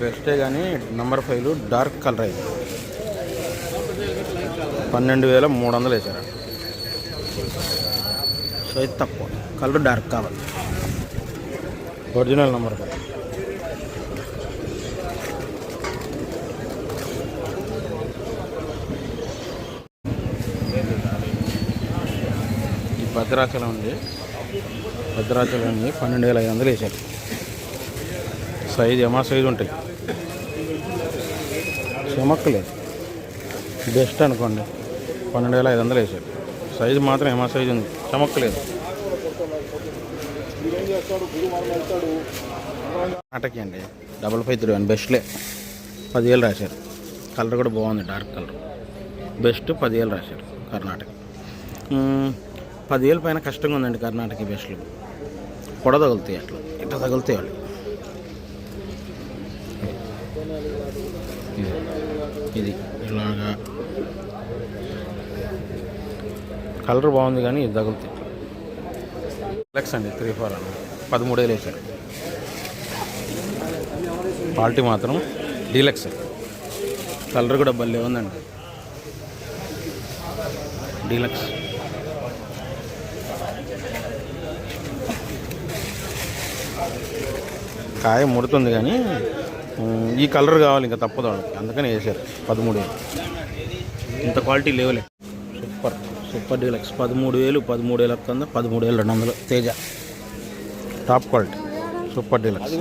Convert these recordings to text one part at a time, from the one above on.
బెస్టే కానీ number ఫైవ్లు dark colour అయింది పన్నెండు వేల మూడు వందలు వేసారు సైజ్ తక్కువ. కలర్ డార్క్ కావాలి. Original number five. ఈ భద్రాచలం ఉంది భద్రాచలం ఉంది పన్నెండు వేల ఐదు వందలు వేసారు సైజు ఏమా సైజు ఉంటాయి. చెమక్కలేదు. బెస్ట్ అనుకోండి. పన్నెండు వేల ఐదు వందలు వేసాడు. సైజు మాత్రం ఏమా సైజు ఉంది. చెమక్కలేదు. నాటకి అండి. డబల్ ఫైవ్ త్రీ వన్ బెస్ట్లే. పదివేలు రాశారు. కలర్ కూడా బాగుంది. Dark colour. బెస్ట్ పదివేలు రాశారు కర్ణాటక. పదివేలు పైన కష్టంగా ఉందండి కర్ణాటక బెస్ట్లు. పొడ తగులుతాయి అట్లా. ఇట్లా తగులుతాయి వాళ్ళు ఇది ఇది ఇలాగా కలర్ బాగుంది కానీ ఇది తగులుతాయి లెక్స్ అండి త్రీ ఫోర్ అన్న. పదమూడు వేలు వేసారు క్వాలిటీ మాత్రం డీలక్స్ కలర్ కూడా భలే ఉందండి. డీలక్స్ కాయ ముడుతుంది కానీ ఈ కలర్ కావాలి ఇంకా తప్పదు వాళ్ళకి. అందుకని వేసారు పదమూడు వేలు ఇంత క్వాలిటీ లేవులే. సూపర్ సూపర్ డీలక్స్ పదమూడు వేలు పదమూడు వేల కింద పదమూడు వేలు రెండు వందలు. Teja. Top quality. Super deluxe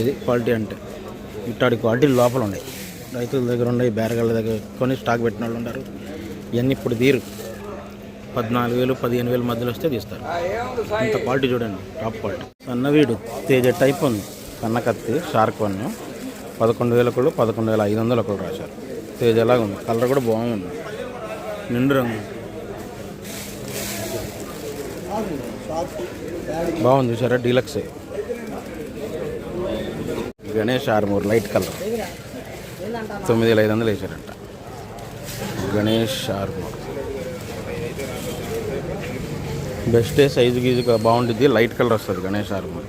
ఇది క్వాలిటీ అంటే ఇట్లాంటి క్వాలిటీ లోపల ఉన్నాయి. రైతుల దగ్గర ఉన్నాయి బేరగాళ్ళ దగ్గర కొని స్టాక్ పెట్టిన వాళ్ళు ఉన్నారు ఇవన్నీ ఇప్పుడు తీరు. పద్నాలుగు వేలు పదిహేను వేలు మధ్యలో వస్తే తీస్తారు. ఇంత క్వాలిటీ చూడండి టాప్ క్వాలిటీ. సన్నవీడు తేజ టైప్ ఉంది. కన్నకత్తి షార్క్ వన్. పదకొండు వేల ఒకళ్ళు పదకొండు వేల ఐదు వందలు ఒకళ్ళు రాశారు. తేజ లాగా ఉంది కలర్ కూడా బాగుంది. నిండు రంగు. బాగుంది చూసారా? Deluxe. Ganesh Armoor light colour. తొమ్మిది వేల ఐదు వందలు వేసారంట గణేష్ ఆర్మూర్. బెస్ట్ సైజు గీజు బాగుంటుంది లైట్ కలర్ వస్తుంది గణేష్ ఆర్మూర్.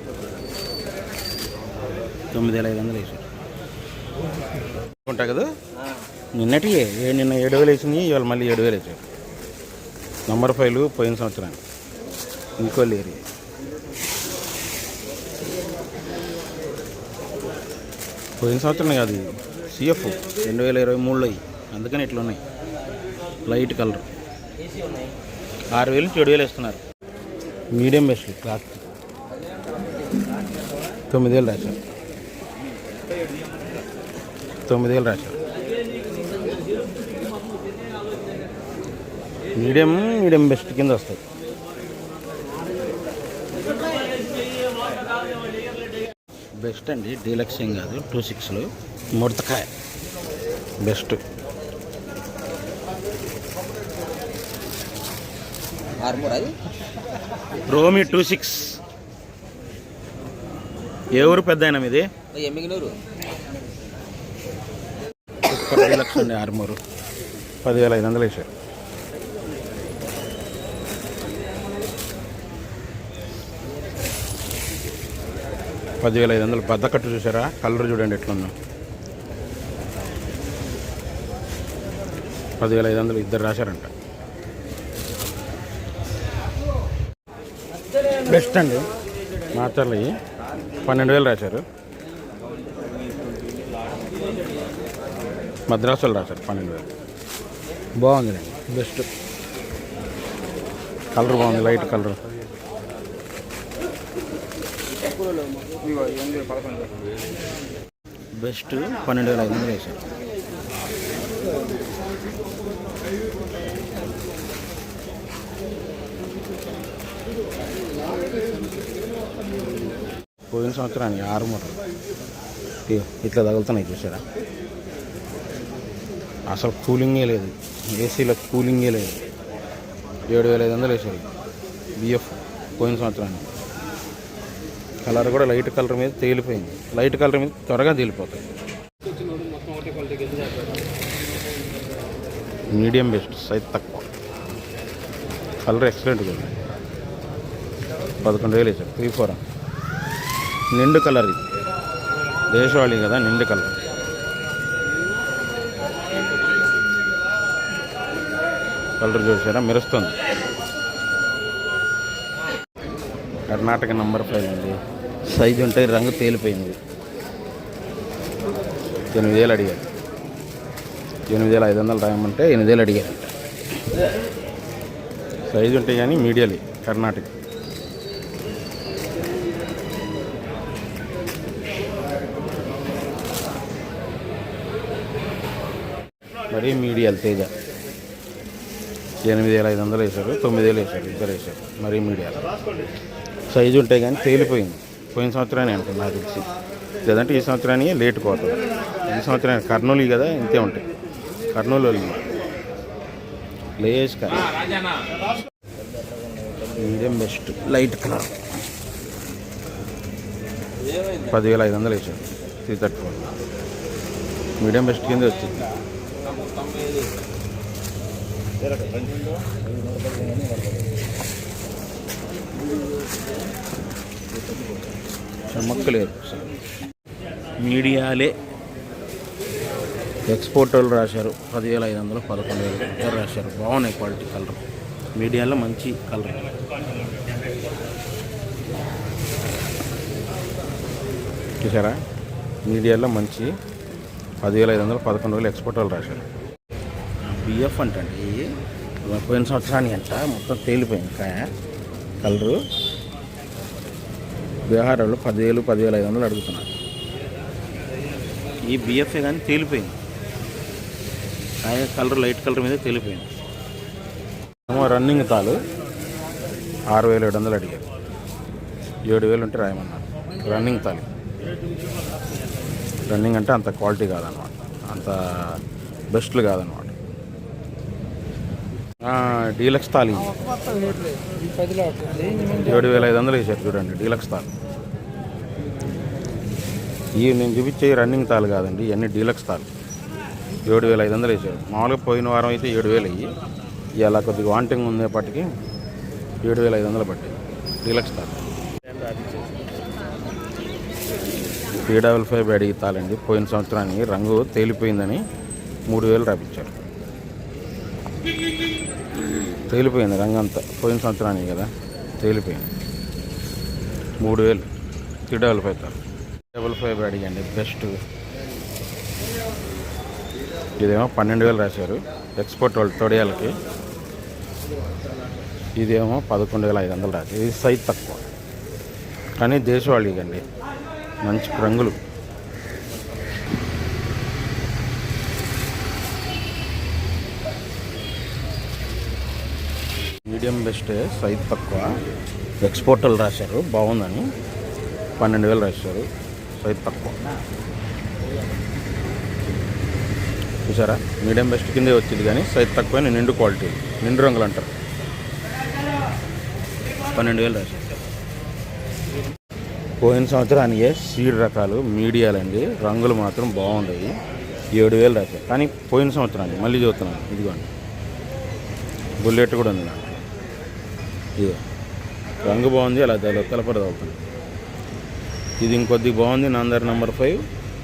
తొమ్మిది వేల ఐదు వందలు వేసారు ఉంటాయి కదా? నిన్నటి నిన్న ఏడు వేలు వేసింది ఇవాళ మళ్ళీ ఏడు వేలు వేసాయి నంబర్ ఫైవ్లు పోయిన సంవత్సరం. ఇంకో లేరు. పోయిన సంవత్సరం కాదు సిఎఫ్ రెండు వేల ఇరవై మూడులో అందుకని ఇట్లా ఉన్నాయి లైట్ కలర్. ఆరు వేలు నుంచి ఏడు వేలు ఇస్తున్నారు మీడియం బెస్ట్ క్లాత్. తొమ్మిది వేలు రాశారు. తొమ్మిది వేలు రాశారు. మీడియం మీడియం బెస్ట్ కింద వస్తాయి. బెస్ట్ అండి డీలక్స్ ఏం కాదు టూ సిక్స్లో. ముడతకాయ. బెస్ట్. ఆర్మూర్ అది రోమి టూ సిక్స్. ఏ ఊరు పెద్ద అయినా డీలక్స్ అండి ఆరుమూరు. పదివేల ఐదు వందలు వేసారు. పదివేల ఐదు వందలు బద్దకట్టు చూసారా? కలర్ చూడండి ఎట్లుందో. పదివేల ఐదు వందలు ఇద్దరు రాశారంట. బెస్ట్ అండి. మాచర్లు ఇవి. పన్నెండు వేలు రాశారు. మద్రాసులు రాశారు పన్నెండు వేలు. బాగుంది. బెస్ట్. కలర్ బాగుంది. Light colour. బెస్ట్ పన్నెండు వేల ఐదు వందలు వేశారు. పోయిన సంవత్సరానికి ఆరు మూటలు. ఇట్లా తగులుతున్నాయి చూసారా? అసలు కూలింగే లేదు. ఏసీలో కూలింగే లేదు. ఏడు వేల ఐదు వందలు వేసారు బిఎఫ్ పోయిన సంవత్సరానికి. కలర్ కూడా లైట్ కలర్ మీద తేలిపోయింది. లైట్ కలర్ మీద త్వరగా తేలిపోతాయి. మీడియం బెస్ట్ సైజ్ తక్కువ. కలర్ ఎక్సలెంట్గా ఉంది. పదకొండు వేలు వేసారు. త్రీ ఫోర్ నిండు కలర్ ఇది. దేశవాళీ కదా నిండు కలర్. కలర్ చూసారా? మెరుస్తుంది. కర్ణాటక నంబర్ ఫైవ్ అండి. సైజు ఉంటే రంగు తేలిపోయింది. ఎనిమిది వేలు అడిగారు. ఎనిమిది వేల ఐదు వందలు రాయమంటే ఎనిమిది వేలు అడిగారంట సైజు ఉంటాయి కానీ మీడియాలి కర్ణాటక. మరీ మీడియాలు తేజ. ఎనిమిది వేల ఐదు వందలు వేశారు తొమ్మిది వేలు వేశారు ఇద్దరు వేశారు మరీ మీడియాలు. సైజు ఉంటాయి కానీ తేలిపోయింది. పోయిన సంవత్సరాన్ని అనుకుంది నాకు తెలిసి లేదంటే ఈ సంవత్సరానికి లేట్ పోతుంది ఈ సంవత్సరానికి కర్నూలు కదా ఇంతే ఉంటాయి. కర్నూలు వాళ్ళు. లేస్ కానీ మీడియం బెస్ట్. Light colour. పదివేల ఐదు వందలు వేసాడు three thirty four. Medium best కింద వచ్చింది. చెమ్మక్కలేదు మీడియాలే. ఎక్స్పోర్ట్ వాళ్ళు రాశారు. పదివేల ఐదు వందలు పదకొండు వేలు ఇద్దరు రాశారు. బాగున్నాయి క్వాలిటీ కలర్. మీడియాలో మంచి కలర్. చూసారా? మీడియాలో మంచి పదివేల ఐదు వందలు పదకొండు వేలు ఎక్స్పోర్ట్ వాళ్ళు రాశారు. బిఎఫ్ అంటండి పోయిన సంవత్సరానికి అంట. మొత్తం తేలిపోయింది కాయ. కలరు. బీహార్ వాళ్ళు పదివేలు పదివేల ఐదు వందలు అడుగుతున్నారు. ఈ బిఎఫ్ఏ కానీ తేలిపోయింది. కలర్ లైట్ కలర్ మీద తేలిపోయింది. ఏమో రన్నింగ్ తాలు ఆరు వేలు ఏడు వందలు అడిగారు. ఏడు వేలు ఉంటే రాయమన్నారు. రన్నింగ్ తాలి. రన్నింగ్ అంటే అంత క్వాలిటీ కాదనమాట. అంత బెస్ట్లు కాదనమాట. డీలక్స్ తాళి. ఏడు వేల ఐదు వందలు వేసారు చూడండి డీలక్స్ తాలు ఈ నేను చూపించే రన్నింగ్ తాలు కాదండి ఇవన్నీ డీలక్స్ తాలు ఏడు వేల ఐదు వందలు వేసారు మామూలుగా పోయిన వారం అయితే ఏడు వేలు అయ్యి ఇలా కొద్దిగా వాంటింగ్ ఉండేపటికి ఏడు వేల ఐదు వందలు పట్టాయి డీలక్స్ తాలు త్రీ డబల్ ఫైవ్ అడిగి తాలండి పోయిన సంవత్సరానికి రంగు తేలిపోయిందని మూడు వేలు రాపించారు. తేలిపోయింది రంగంతా. అంతా పోయిన సంవత్సరానికి కదా? తేలిపోయింది. మూడు వేలు. Three double five double five అడిగండి best. ఇదేమో పన్నెండు వేలు రాశారు. ఎక్స్పోర్ట్ వాళ్ళు తొడియాలకి. ఇదేమో పదకొండు వేల ఐదు వందలు రాశారు. ఇది సైజ్ తక్కువ. కానీ దేశవాళీ అండి మంచి రంగులు. మీడియం బెస్ట్ సైజ్ తక్కువ. ఎక్స్పోర్టర్లు రాశారు బాగుందని. పన్నెండు వేలు రాశారు సైజ్ తక్కువ. చూసారా? మీడియం బెస్ట్ కిందే వచ్చింది కానీ సైజ్ తక్కువ నిండు క్వాలిటీ. నిండు రంగులు అంటారు. పన్నెండు వేలు రాశారు. పోయిన సంవత్సరానికి సీడ్ రకాలు మీడియాలండి. రంగులు మాత్రం బాగుండేవి. ఏడు వేలు రాశారు. కానీ పోయిన సంవత్సరానికి మళ్ళీ చూస్తున్నాను ఇదిగోండి. బుల్లెట్ కూడా ఉంది నాకు. ఇదిగో రంగు బాగుంది అలా కలపడ అవుతుంది ఇది ఇంకొద్ది బాగుంది నాందర్ నెంబర్ ఫైవ్.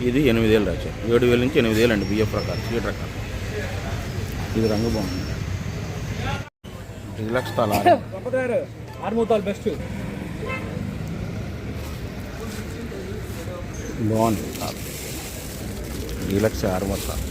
ఇది ఎనిమిది వేలు రాశారు ఏడు వేల నుంచి ఎనిమిది వేలు అండి బియ్యపు రకాలు సీడ్ రకాలు ఇది రంగు బాగుంది ఆర్మూతాల్ బెస్ట్. బాగుంది. డీలక్స్ ఆరు మొత్తాలు